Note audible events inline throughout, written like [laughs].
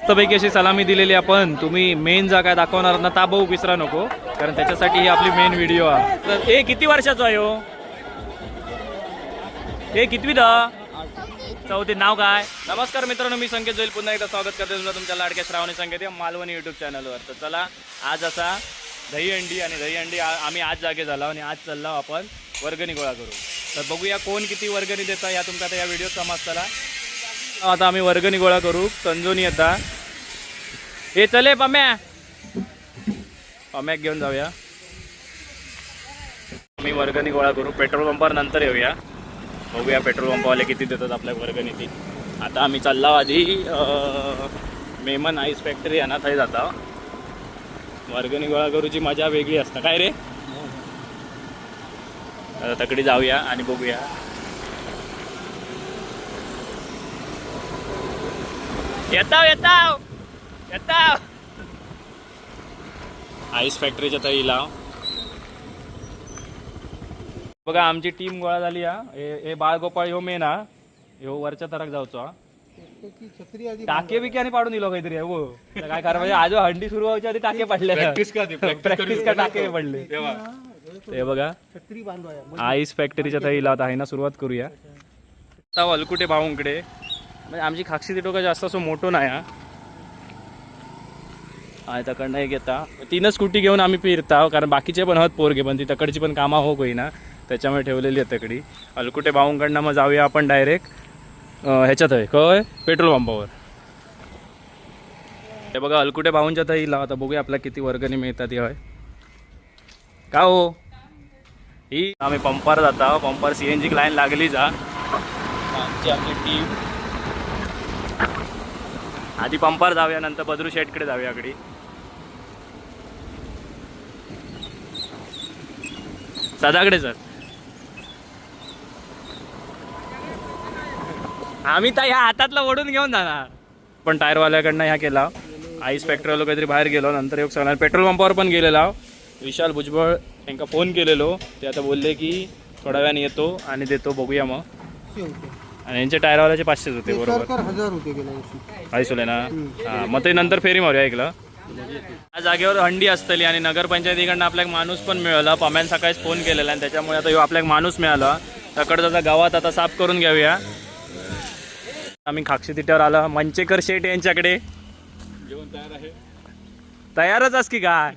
मस्तपैकी अशी सलामी दिलेली आपण. तुम्ही मेन जा काय दाखवणार ना ता विसरा नको. कारण त्याच्यासाठी ही आपली मेन व्हिडिओ आहे. तर हे किती वर्षाचा आहे हो? हे कितवी दा चौथी. नाव काय? नमस्कार मित्रांनो मी संकेत जोईल. पुन्हा एकदा स्वागत करते तुमचं तुमच्या लाडक्या श्रावणी संकेत या मालवणी युट्यूब चॅनलवर तर चला आज असा दही अंडी आणि दही अंडी आम्ही आज जागे झालो आणि आज चाललो आपण वर्गणी गोळा करू. तर बघूया कोण किती वर्गणी देता या तुमचा आता या व्हिडिओ समजताला. आता आम्ही वर्गणी गोळा करू. संजोनी आता. हे चले पम्या. पम्याक घेऊन जाऊया. आम्ही वर्गणी गोळा करू. पेट्रोल पंपावर नंतर येऊया. बघूया पेट्रोल पंपावाले किती देतात आपल्या वर्गणी ती आता आम्ही चालला आधी मेमन आईस फॅक्टरी आहे ना थंय जाता वर्गणी गोळा करूची मजा वेगळी असता. काय रे? आता तकडे जाऊया आणि बघूया. येताव येताव. येताव. आईस फॅक्टरीच्या तळी लाव बघा आमची टीम गोळा झाली हा. हे बाळगोपाळ ह्यो मेन हा. ह्यो वरच्या तराक जाऊचो हा. टाके बिके आणि पाडून दिलो काहीतरी आहे हो. तर काय करा म्हणजे आज हंडी सुरू व्हायच्या आधी टाके पडले प्रॅक्टिस का ती? प्रॅक्टिस प्रॅक्टिस का टाके पडले. हे बघा आईस फॅक्टरीच्या तळीला आता आहे ना सुरुवात करूया. आता वलकुटे भाऊंकडे. म्हणजे आमची खाक्षी तिटोका जास्त असं मोठं नाही हा. तकडनं एक घेता. तीनच स्कूटी घेऊन आम्ही फिरता कारण बाकीचे पण हत पोरगे पण ती तकडची पण कामं हो होईना त्याच्यामुळे ठेवलेली आहे तकडी. अलकुटे भाऊंकडनं मग जाऊया आपण डायरेक्ट ह्याच्यात आहे. काय पेट्रोल पंपावर. हे बघा अलकुटे भाऊंच्या तईला आता बघूया आपल्याला किती वर्गणी मिळतात होय. का हो? ही आम्ही पंपार जाता. पंपार सी एन जी लाईन लागली जा आमची आपली टीम आधी पंपार जाऊया नंतर बद्रू शेटकडे जाऊया कडे सदाकडे सर. आम्ही तर ह्या हातातला ओढून घेऊन जाणार. पण टायरवाल्याकडनं ह्या केला. आईस पेट्रोल काहीतरी बाहेर गेलो नंतर एक सांगणार पेट्रोल पंपावर पण गेलेला. विशाल भुजबळ यांना फोन केलेलो. ते आता बोलले की थोड्या वेळाने येतो आणि देतो बघूया मग. आणि यांचे टायरवाल्याचे पाचशेच होते बरोबर. सरकार हजार होते गेल्या वर्षी. आईसोले ना. हां मग ते नंतर फेरी मारूया ऐकलं या जागेवर हंडी असतली आणि नगरपंचायतीकडनं आपल्याक माणूस पण मिळाला. पम्यान सकाळीच फोन केलेला आणि त्याच्यामुळे आता ह्यो आपल्याक माणूस मिळाला. तकडचा गावात आता साफ करून घेऊया. आम्ही खाक्षी तिट्यावर आला. मंचेकर शेठ यांच्याकडे. तयारच अस की काय?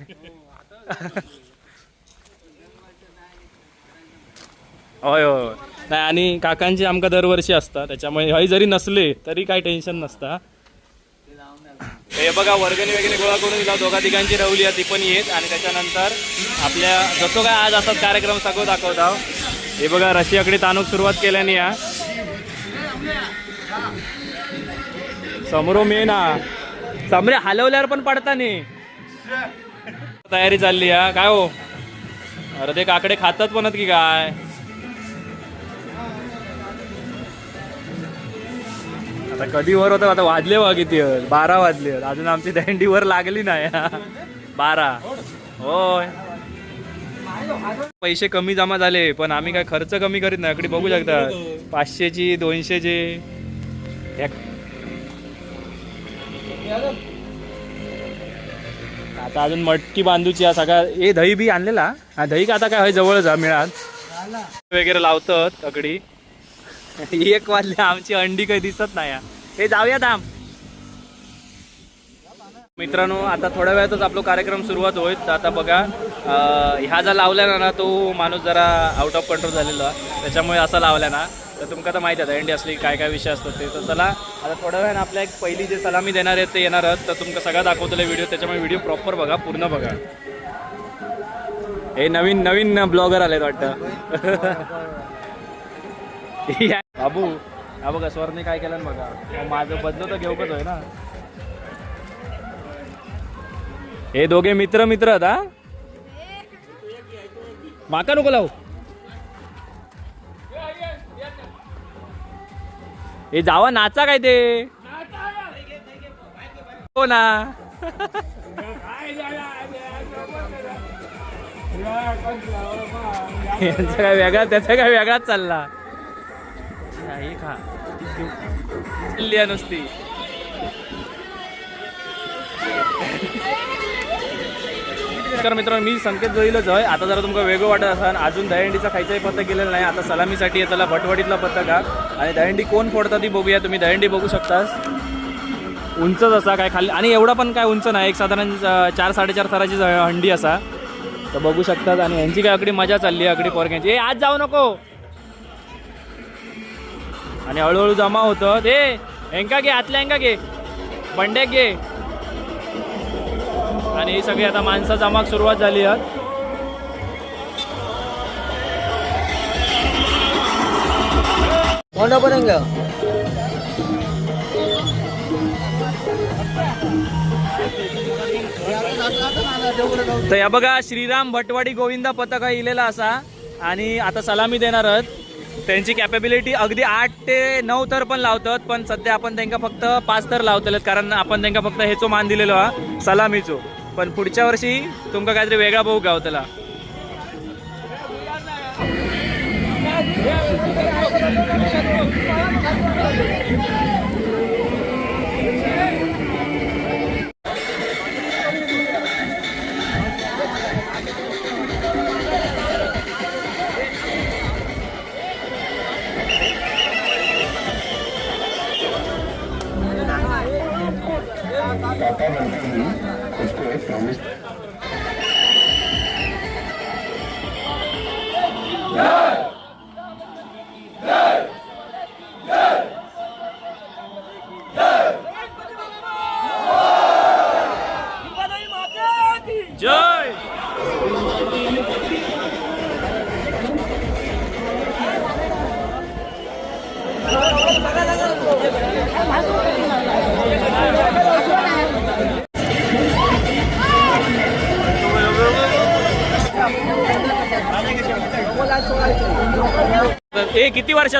होय होय. नाही आणि काकांची आमका दरवर्षी असतात त्याच्यामुळे हय जरी नसले तरी काही टेन्शन नसता. हे बघा वर्गणी वगैरे गोळा करून दिला दोघा तिघांची रवली आहे ती पण येत. आणि त्याच्यानंतर आपल्या जसो काय आज असतात कार्यक्रम सगळं दाखवता. हे बघा रशियाकडे ताणूक सुरुवात केल्याने या. समरो मेन हा. समरे हलवल्यावर पण पडता नाही तयारी चालली हा. काय हो? अरे ते काकडे खातात पण आहेत की काय? आता कधी वर होतं आता वाजले वा किती बारा वाजले अजून आमची दंडी वर लागली नाही. बारा. होय. पैसे कमी जमा झाले पण आम्ही काय खर्च कमी करीत नाही. इकडे बघू शकता. पाचशेची दोनशेची. आता अजून मटकी बांधूची हा सगळा ए दही बी आणलेला. हा दही का आता काय? जवळच मिळाल. मिळात वगैरे लावतात तकडी [laughs] एक वाजले आमची अंडी काही दिसत नाही. हे जाऊया थांब. मित्रांनो आता थोड्या वेळातच आपला कार्यक्रम सुरुवात होईल. तर आता बघा ह्या जर लावल्या ना ना तो माणूस जरा आउट ऑफ कंट्रोल झालेला. त्याच्यामुळे असा लावला ना. तर तुमका तर माहिती आहे अंडी असली काय काय विषय असतात ते. तर चला आता थोड्या वेळानं आपल्या एक पहिली जे सलामी देणार आहेत ते येणार आहेत. तर तुमका सगळं दाखवतले व्हिडिओ त्याच्यामुळे व्हिडिओ प्रॉपर बघा पूर्ण बघा. हे नवीन नवीन ब्लॉगर आलेत वाटतं. [laughs] बाबू हा बघा स्वरने काय केलं ना बघा. माझं बदल तर घेऊकच होय ना. हे दोघे मित्र मित्र आहेत हा? माका नको लावू. हे जावा नाचा काय ते? हो ना. यांचा काय वेगळा त्याचा काय वेगळाच चालला. आहे खा हा नुसती. नमस्कार मित्रांनो मी संकेत जोईलच आहे आता जरा तुमका वेगळं वाटत असाल अजून दहीहंडीचा खायचाही पत्ता गेलेला नाही. आता सलामीसाठी येतला भटवडीतला पत्ता का? आणि दहीहंडी कोण फोडता ती बघूया. तुम्ही दहीहंडी बघू शकतास. उंचच असा काय खाली आणि एवढा पण काय उंच नाही. एक साधारण चार साडेचार थराची हंडी असा. तर बघू शकतात आणि यांची काय अगदी मजा चालली आहे अगदी पोरग्यांची. ए आज जाऊ नको. आणि हळूहळू जमा होतं. ते हेंका घे आतल्या हेंका घे. बंड्याक घे. आणि ही सगळी आता माणसं जमाक सुरुवात झाली आहे पर्यंत तर या बघा श्रीराम भटवाडी गोविंदा पथक इलेला असा. आणि आता सलामी देणार आहोत. त्यांची कॅपेबिलिटी अगदी आठ ते नऊ तर पण लावतात पण सध्या आपण त्यांना फक्त पाच तर लावतलेत कारण आपण त्यांना फक्त हेचो मान दिलेलो हा सलामीचो. पण पुढच्या वर्षी तुमका काहीतरी वेगळा भाऊ गावतला जय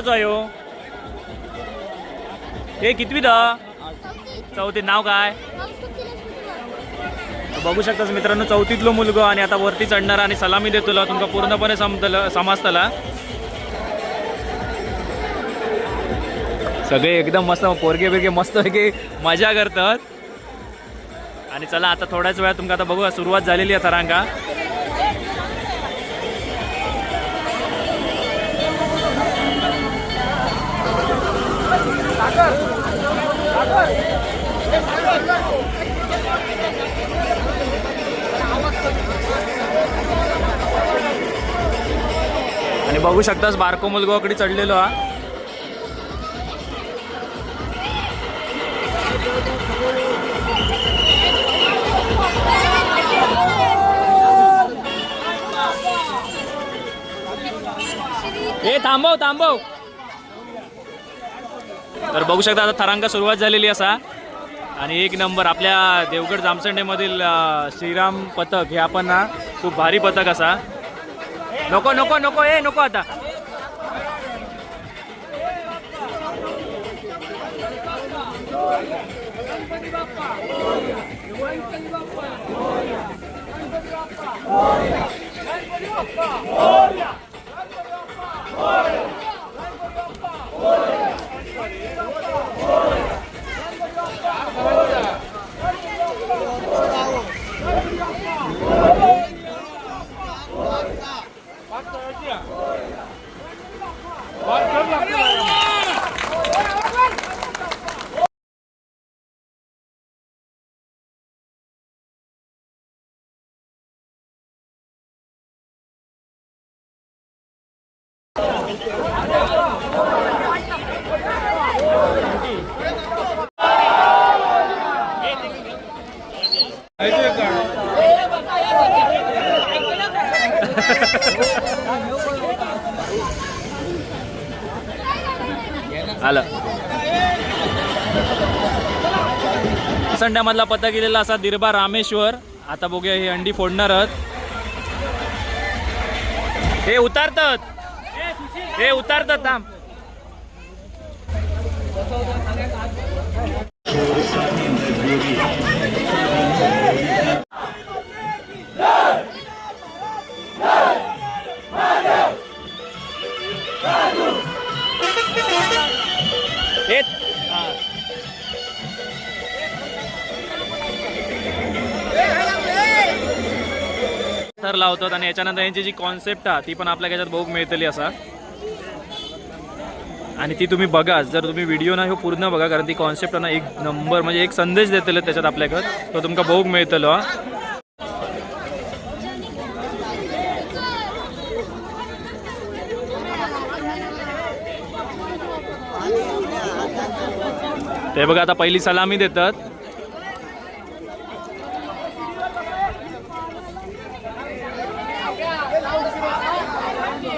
आहे हो. हे. कितवी दा चौथी. नाव काय? बघू शकतास मित्रांनो चौथीतलो मुलगो आणि आता वरती चढणार आणि सलामी देतो तुमका पूर्णपणे समजलं समजतला. सगळे एकदम मस्त पोरगे बिरगे मस्त पैकी मजा करतात. आणि चला आता थोड्याच वेळात तुमका आता बघूया सुरुवात झालेली आहे थरांका आणि बघू शकतास बारको मुलगोकडे चढलेलो हा. ए थांबव थांबव. तर बघू शकता आता थरांका सुरुवात झालेली असा. आणि एक नंबर आपल्या देवगड जामसंडेमधील श्रीराम पथक हे आपण ना खूप भारी पथक असा. नको नको नको ए नको आता आलं संड्यामधला पत्ता गेलेला असा दिरबा रामेश्वर. आता बघूया ही अंडी फोडणार हे उतारतात. हे उतारतात थांब. थर लावतात आणि याच्यानंतर यांची जी कॉन्सेप्ट आहे ती पण आपल्या ह्याच्यात बघूक मिळतली असा. आणि ती तुम्ही बघा जर तुम्ही व्हिडिओ ना हो पूर्ण बघा कारण ती कॉन्सेप्ट ना एक नंबर म्हणजे एक संदेश देतले त्याच्यात आपल्याकडं. तो तुमका बघूक मिळतलो हा. ते बघा आता पहिली सलामी देतात.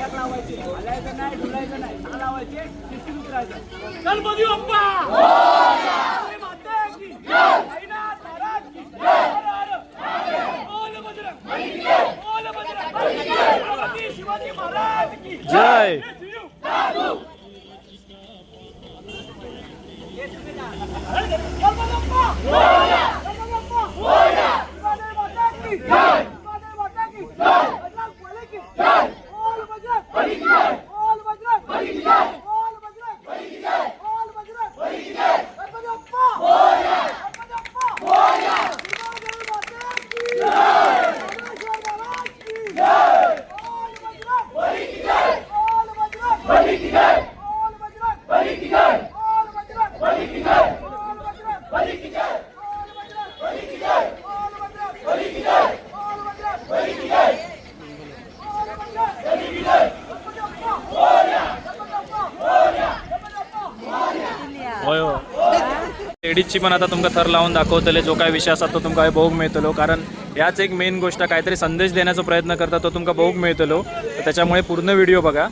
ताटात लावायचे. हलायचं नाही ढुलायचं नाही. लावायचे शिस्तीत उतरायचं. गणपती बाप्पा! लेडीजची पण आता तुमका थर लावून दाखवतले जो काय विषय असा तो तुमका बघूक मिळतलो. कारण याच एक मेन गोष्ट काहीतरी संदेश देण्याचा प्रयत्न करता तो तुमका बघूक मिळतलो. त्याच्यामुळे पूर्ण व्हिडिओ बघा.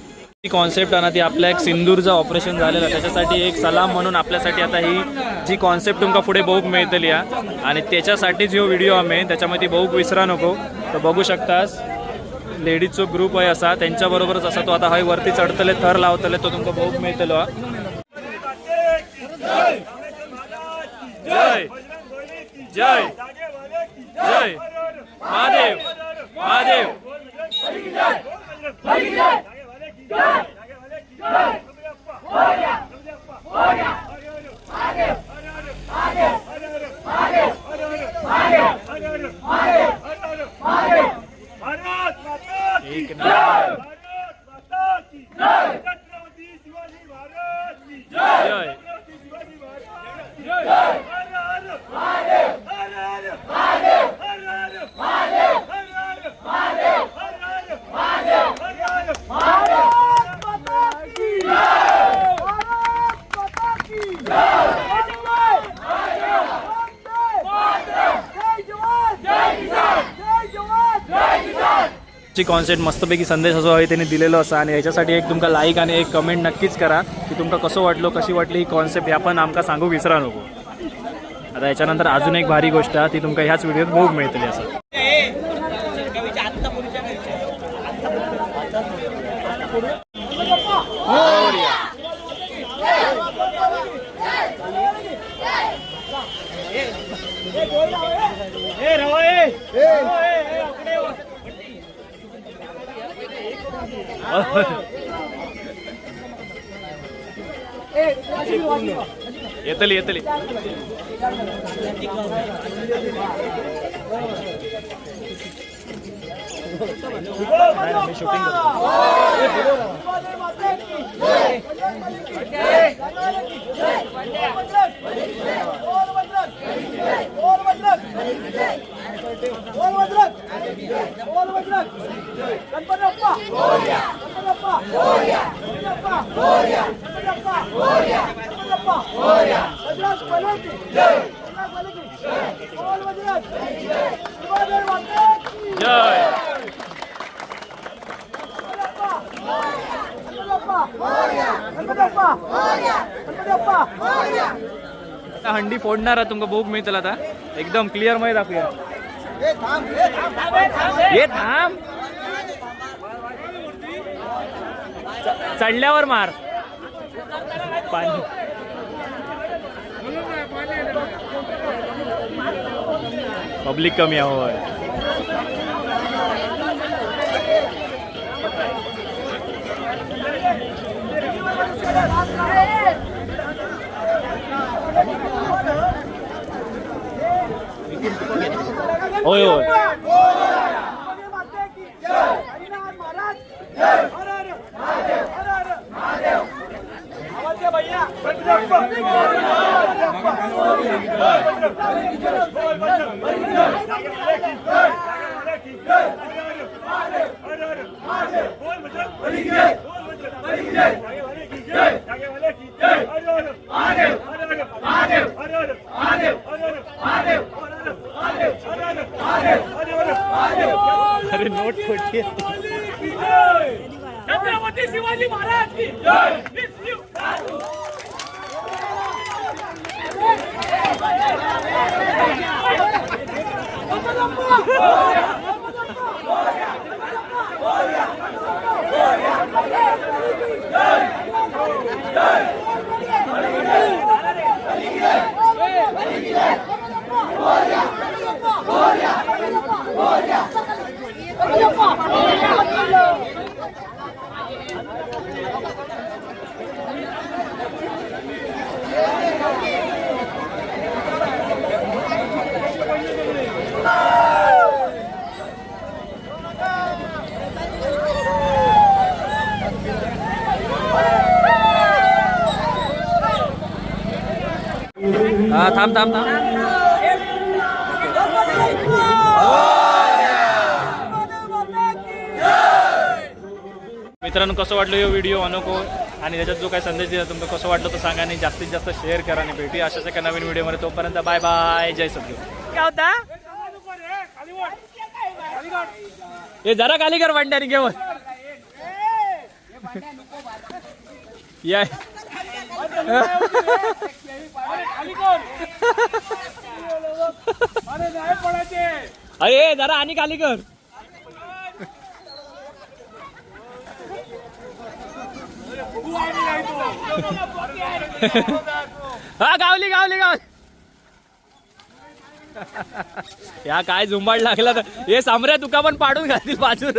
ती कॉन्सेप्ट आहे ना ती आपल्या एक सिंदूरचं ऑपरेशन झालेलं त्याच्यासाठी एक सलाम म्हणून आपल्यासाठी आता ही जी कॉन्सेप्ट तुमका पुढे बघूक मिळतली हा आणि त्याच्यासाठीच ह्यो व्हिडिओ आम्ही त्याच्यामध्ये ती बघूक विसरा नको. तर बघू शकतास लेडीजचो ग्रुप आहे असा त्यांच्याबरोबरच असा तो आता हय वरती चढतले थर लावतले तो तुमका बघूक मिळतलो. हा. જય. જય. મહાદેવ. મહાદેવ. મહાદેવ किसान कॉन्सेप्ट मस्तपैकी संदेश असो आहे त्यांनी दिलेलो असा आणि याच्यासाठी एक तुमका लाईक आणि एक कमेंट नक्कीच करा की तुमका कसं वाटलो कशी वाटली ही कॉन्सेप्ट ह्या पण आमका सांगू विसरा नको आता याच्यानंतर अजून एक भारी गोष्ट आहे ती तुमका ह्याच व्हिडिओत बघूक मिळतली असं येतली येतली. मी शूटिंग करतो हंडी फोडणार आहे तुमका भूक मिळतला आता. एकदम क्लिअरमध्ये दाखवूया. ये थांब. च- चढल्यावर मार. पाणी. पब्लिक कमी आहे होय होय होय अरे नोट खोटी छत्रपती शिवाजी महाराज की जय. हा थांब थांब थांब. मित्रांनो कसं वाटलं हे व्हिडिओ अनको आणि त्याच्यात जो काही संदेश दिला तुमचं कसं वाटलं तर सांगा आणि जास्तीत जास्त शेअर करा आणि भेटी अशाच एका नवीन व्हिडिओमध्ये तोपर्यंत बाय बाय जय सद्गुरू. काय होता हे जरा खाली कर भांड्याने घेऊन. या. अरे जरा आणि खाली कर. [laughs] हा गावली गावली गावली. [laughs] या काय झुंबाड लागला तर. हे सामऱ्या तुका पण पाडून घालतील बाजून.